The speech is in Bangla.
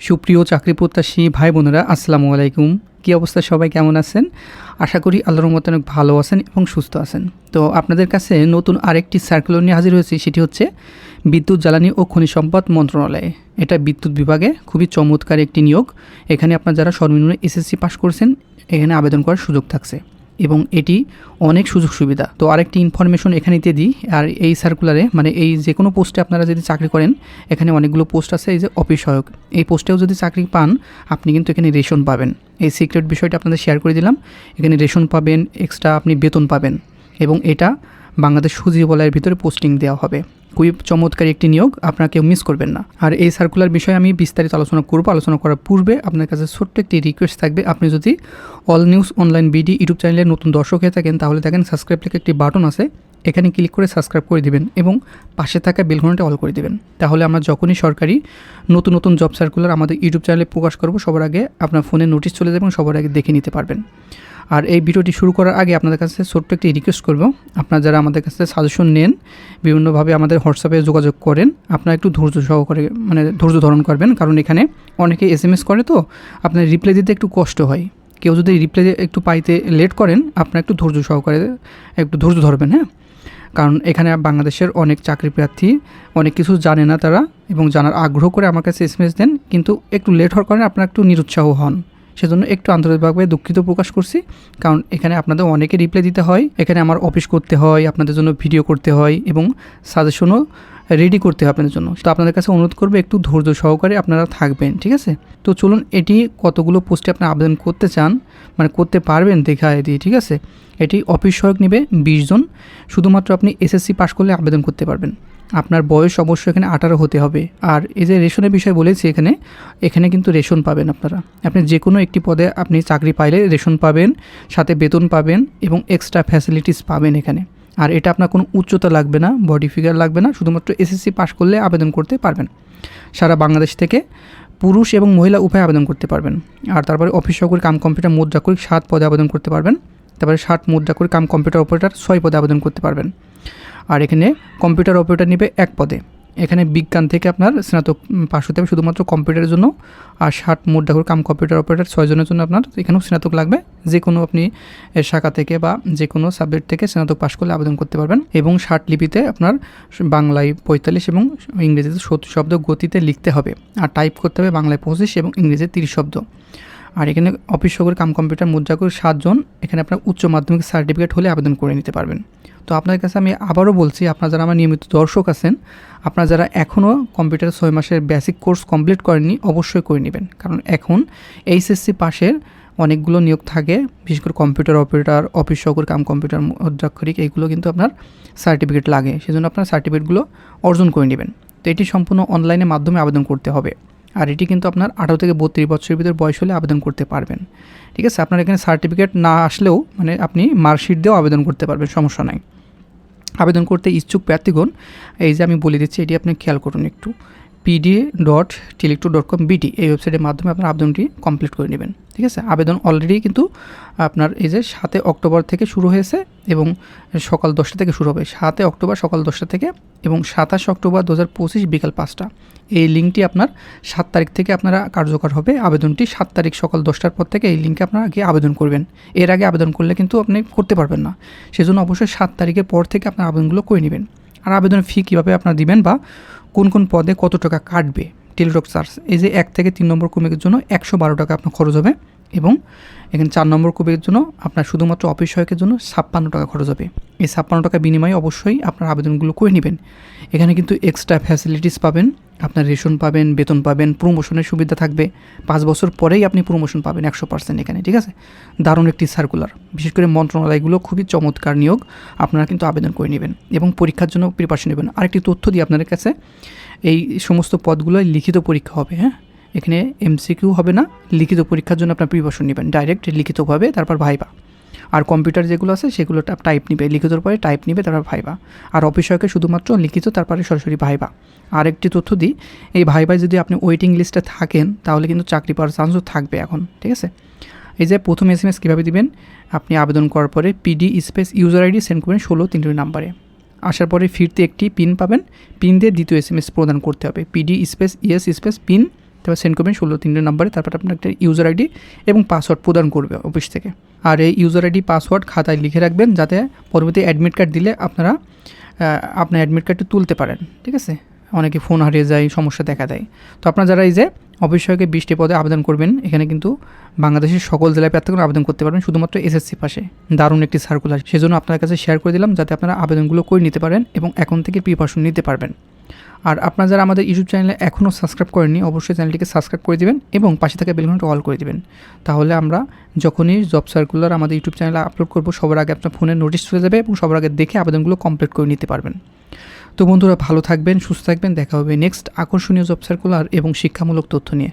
সুপ্রিয় চাকরি প্রত্যাশী ভাই বোনেরা, আসসালামু আলাইকুম। কী অবস্থা? সবাই কেমন আছেন? আশা করি আল্লাহর মতো অনেক ভালো আছেন এবং সুস্থ আছেন। তো আপনাদের কাছে নতুন আরেকটি সার্কুলার নিয়ে হাজির হয়েছি, সেটি হচ্ছে বিদ্যুৎ, জ্বালানি ও খনিজ সম্পদ মন্ত্রণালয়ে। এটা বিদ্যুৎ বিভাগে খুবই চমৎকার একটি নিয়োগ। এখানে আপনার যারা সর্বনিম্ন এসএসসি পাস করছেন, এখানে আবেদন করার সুযোগ থাকছে। এবং এটি অনেক সুযোগ সুবিধা। তো আরেকটি ইনফরমেশন এখানে দিয়ে দিই। আর এই সার্কুলারে মানে এই যে কোনো পোস্টে আপনারা যদি চাকরি করেন, এখানে অনেকগুলো পোস্ট আছে, এই যে অফিস সহায়ক। এই পোস্টেও যদি চাকরি পান, আপনি কিন্তু এখানে রেশন পাবেন। এই সিক্রেট বিষয়টা আপনাদের শেয়ার করে দিলাম। এখানে রেশন পাবেন এক্সট্রা আপনি বেতন পাবেন এবং এটা বাংলাদেশ সচিবালয়ের ভিতরে পোস্টিং দেওয়া হবে। খুবই চমৎকারী একটি নিয়োগ আপনারা কেউ মিস করবেন না। আর এই সার্কুলার বিষয়ে আমি বিস্তারিত আলোচনা করব। আলোচনা করার পূর্বে আপনার কাছে ছোট্ট একটি রিকোয়েস্ট থাকবে। আপনি যদি all news online BD YouTube চ্যানেলের নতুন দর্শক হয়ে থাকেন, তাহলে দেখেন সাবস্ক্রাইব লিখে একটি বাটন আছে। এখানে ক্লিক করে সাবস্ক্রাইব করে দিবেন এবং পাশে থাকা বেলঘনটা অল করে দিবেন। তাহলে আমরা যখনই সরকারি নতুন নতুন জব সার্কুলার আমাদের ইউটিউব চ্যানেলে প্রকাশ করব, সবার আগে আপনার ফোনে নোটিশ চলে যাবে এবং সবার আগে দেখে নিতে পারবেন। আর এই ভিডিওটি শুরু করার আগে আপনাদের কাছে ছোট্ট একটি রিকোয়েস্ট করব। আপনারা যারা আমাদের কাছে সাজেশন নেন, বিভিন্নভাবে আমাদের হোয়াটসঅ্যাপে যোগাযোগ করেন, আপনারা একটু ধৈর্য সহকারে মানে ধৈর্য ধারণ করবেন। কারণ এখানে অনেকে এস এম এস করে তো, আপনার রিপ্লাই দিতে একটু কষ্ট হয়। কেউ যদি রিপ্লাই একটু পাইতে লেট করেন, আপনারা একটু ধৈর্য সহকারে, একটু ধৈর্য ধরবেন হ্যাঁ? কারণ এখানে বাংলাদেশের অনেক চাকরি প্রার্থী, অনেক কিছু জানে না তারা এবং জানার আগ্রহ করে আমার কাছে এস এম দেন, কিন্তু একটু লেট হওয়ার কারণে আপনারা একটু নিরুৎসাহ হন। সেজন্য একটু আন্তরিকভাবে দুঃখিত প্রকাশ করছি, কারণ এখানে আপনাদের অনেকে রিপ্লাই দিতে হয়, এখানে আমার অফিস করতে হয়, আপনাদের জন্য ভিডিও করতে হয় এবং সাজেশনও রেডি করতে হবে আপনাদের জন্য। তো আপনাদের কাছে অনুরোধ করবে, একটু ধৈর্য সহকারে আপনারা থাকবেন, ঠিক আছে? তো চলুন এটি কতগুলো পোস্টে আপনি আবেদন করতে চান মানে করতে পারবেন দেখায় দিয়ে, ঠিক আছে? এটি অফিস সহায়ক নেবে বিশ জন, শুধুমাত্র আপনি এসএসসি পাস করলে আবেদন করতে পারবেন। আপনার বয়স অবশ্যই এখানে আঠারো হতে হবে। আর এই যে রেশনের বিষয় বলেছি এখানে এখানে কিন্তু রেশন পাবেন আপনারা। আপনি যে কোনো একটি পদে আপনি চাকরি পাইলে রেশন পাবেন, সাথে বেতন পাবেন এবং এক্সট্রা ফ্যাসিলিটিস পাবেন এখানে। আর এটা আপনার কোনো উচ্চতা লাগবে না বডি ফিগার লাগবে না, শুধুমাত্র এসএসসি পাস করলে আবেদন করতে পারবেন। সারা বাংলাদেশ থেকে পুরুষ এবং মহিলা উভয় আবেদন করতে পারবেন। আর তারপরে অফিস সহকারী কাম কম্পিউটার মুদ্রা করে সাত পদে আবেদন করতে পারবেন। তারপরে ষাট করে কাম কম্পিউটার অপারেটার ছয় পদে আবেদন করতে পারবেন। আর এখানে কম্পিউটার অপারেটর নেবে এক পদে। এখানে বিজ্ঞান থেকে আপনার স্নাতক পাশ হতে হবে শুধুমাত্র কম্পিউটারের জন্য। আর ষাট মোট করে কাম কম্পিউটার অপারেটর ছয়জনের জন্য আপনার এখানেও স্নাতক লাগবে। যে কোনো আপনি শাখা থেকে বা যে কোনো সাবজেক্ট থেকে স্নাতক পাশ করলে আবেদন করতে পারবেন। এবং ষাট লিপিতে আপনার বাংলায় পঁয়তাল্লিশ এবং ইংরেজিতে সত্তর শব্দ গতিতে লিখতে হবে। আর টাইপ করতে হবে বাংলায় পঁচিশ এবং ইংরেজিতে তিরিশ শব্দ। আর এখানে অফিস সহকারী কাম কম্পিউটার মুদ্রা করে সাতজন, এখানে আপনার উচ্চ মাধ্যমিক সার্টিফিকেট হলে আবেদন করে নিতে পারবেন। তো আপনার কাছে আমি আবারও বলছি, আপনারা যারা আমার নিয়মিত দর্শক আছেন, আপনারা যারা এখনও কম্পিউটার ছয় মাসের বেসিক কোর্স কমপ্লিট করেননি, অবশ্যই করে নেবেন। কারণ এখন এইচএসসি পাশের অনেকগুলো নিয়োগ থাকে, বিশেষ করে কম্পিউটার অপারেটর অফিস সহকারী কাম কম্পিউটার মুদ্রাক্ষরিক এইগুলো কিন্তু আপনার সার্টিফিকেট লাগে। সেজন্য আপনার সার্টিফিকেটগুলো অর্জন করে নেবেন। তো এটি সম্পূর্ণ অনলাইনের মাধ্যমে আবেদন করতে হবে। আর এটি কিন্তু আপনার আঠারো থেকে বত্রিশ বছরের ভিতরে বয়স হলে আবেদন করতে পারবেন। ঠিক আছে, আপনার এখানে সার্টিফিকেট না আসলেও মানে আপনি মার্কশিট দিয়েও আবেদন করতে পারবেন, সমস্যা নাই। আবেদন করতে ইচ্ছুক প্রার্থীগণ, এই যে আমি বলে দিচ্ছি, এটি আপনি খেয়াল করুন একটু। PD dot teletalk dot com BD এই ওয়েবসাইটের মাধ্যমে আপনার আবেদনটি কমপ্লিট করে নেবেন। ঠিক আছে? আবেদন অলরেডি কিন্তু আপনার এই যে সাতে অক্টোবর থেকে শুরু হয়েছে এবং সকাল দশটা থেকে শুরু হবে। সাতে অক্টোবর সকাল দশটা থেকে এবং সাতাশ অক্টোবর দু হাজার পঁচিশ বিকাল পাঁচটা। এই লিঙ্কটি আপনার সাত তারিখ থেকে আপনারা কার্যকর হবে। আবেদনটি সাত তারিখ সকাল দশটার পর থেকে এই লিঙ্কে আপনারা আগে আবেদন করবেন। এর আগে আবেদন করলে কিন্তু আপনি করতে পারবেন না। সেজন্য অবশ্যই সাত তারিখের পর থেকে আপনার আবেদনগুলো করে নেবেন। আর আবেদন ফি কীভাবে আপনারা দিবেন বা কোন কোন পদে কত টাকা কাটবে? টেলিটক চার্জ, এই যে এক থেকে তিন নম্বর কমিকের জন্য একশো বারো টাকা আপনার খরচ হবে। এবং এখানে চার নম্বর কবির জন্য আপনার শুধুমাত্র অফিস সহায়কের জন্য ছাপ্পান্ন টাকা খরচ হবে। এই ছাপ্পান্ন টাকা বিনিময়ে অবশ্যই আপনার আবেদনগুলো করে নেবেন। এখানে কিন্তু এক্সট্রা ফ্যাসিলিটিস পাবেন, আপনার রেশন পাবেন, বেতন পাবেন প্রমোশনের সুবিধা থাকবে। পাঁচ বছর পরেই আপনি প্রমোশন পাবেন একশো পার্সেন্ট এখানে, ঠিক আছে? দারুণ একটি সার্কুলার বিশেষ করে মন্ত্রণালয়গুলো খুবই চমৎকার নিয়োগ, আপনারা কিন্তু আবেদন করে নেবেন এবং পরীক্ষার জন্য প্রিপারেশন নেবেন। আরেকটি তথ্য দিই আপনাদের কাছে এই সমস্ত পদগুলো লিখিত পরীক্ষা হবে হ্যাঁ? এখানে এমসিকিউ হবে না। লিখিত পরীক্ষার জন্য আপনার প্রিপারেশন নেবেন। ডাইরেক্ট লিখিতভাবে তারপর ভাইবা আর কম্পিউটার যেগুলো আছে, সেগুলো টাইপ নিবে। লিখিতর পরে টাইপ নিবে, তারপর ভাইবা আর অফিসকে শুধুমাত্র লিখিত, তারপরে সরাসরি ভাইবা আর একটি তথ্য দিই, এই ভাইবায় যদি আপনি ওয়েটিং লিস্টে থাকেন, তাহলে কিন্তু চাকরি পাওয়ার চান্সও থাকবে এখন, ঠিক আছে? এই যে প্রথম এস এম এস কীভাবে দিবেন? আপনি আবেদন করার পরে PD space user ID send করবেন ষোলো তিনটি নাম্বারে। আসার পরে ফিরতে একটি পিন পাবেন। পিন দিয়ে দ্বিতীয় এস এম এস প্রদান করতে হবে। PD space ES space PIN তারপর সেন্ড করবেন ষোলো তিনটে নাম্বারে তারপর আপনার একটা ইউজার আইডি এবং পাসওয়ার্ড প্রদান করবে অফিস থেকে। আর এই ইউজার আইডি পাসওয়ার্ড খাতায় লিখে রাখবেন যাতে পরবর্তী অ্যাডমিট কার্ড দিলে আপনারা আপনার অ্যাডমিট কার্ডটি তুলতে পারেন, ঠিক আছে? অনেকে ফোন হারিয়ে যায়, সমস্যা দেখা দেয়। তো আপনারা যারা এই যে অফিস সহায়কে বিশটি পদে আবেদন করবেন, এখানে কিন্তু বাংলাদেশের সকল জেলায় প্রার্থীগণ আবেদন করতে পারবেন, শুধুমাত্র এসএসসি পাশে। দারুণ একটি সার্কুলার সেজন্য আপনার কাছে শেয়ার করে দিলাম, যাতে আপনারা আবেদনগুলো করে নিতে পারেন এবং এখন থেকে প্রিপারেশন নিতে পারবেন। আর আপনারা যারা আমাদের ইউটিউব চ্যানেলে এখনও সাবস্ক্রাইব করেননি, অবশ্যই চ্যানেলটিকে সাবস্ক্রাইব করে দেবেন এবং পাশে থাকা বেলঘন্টা অল করে দেবেন। তাহলে আমরা যখনই জব সার্কুলার আমাদের ইউটিউব চ্যানেলে আপলোড করব, সবার আগে আপনার ফোনে নোটিশ চলে যাবে এবং সবার আগে দেখে আবেদনগুলো কমপ্লিট করে নিতে পারবেন। তো বন্ধুরা, ভালো থাকবেন, সুস্থ থাকবেন, দেখা হবে নেক্সট আকর্ষণীয় জব সার্কুলার এবং শিক্ষামূলক তথ্য নিয়ে।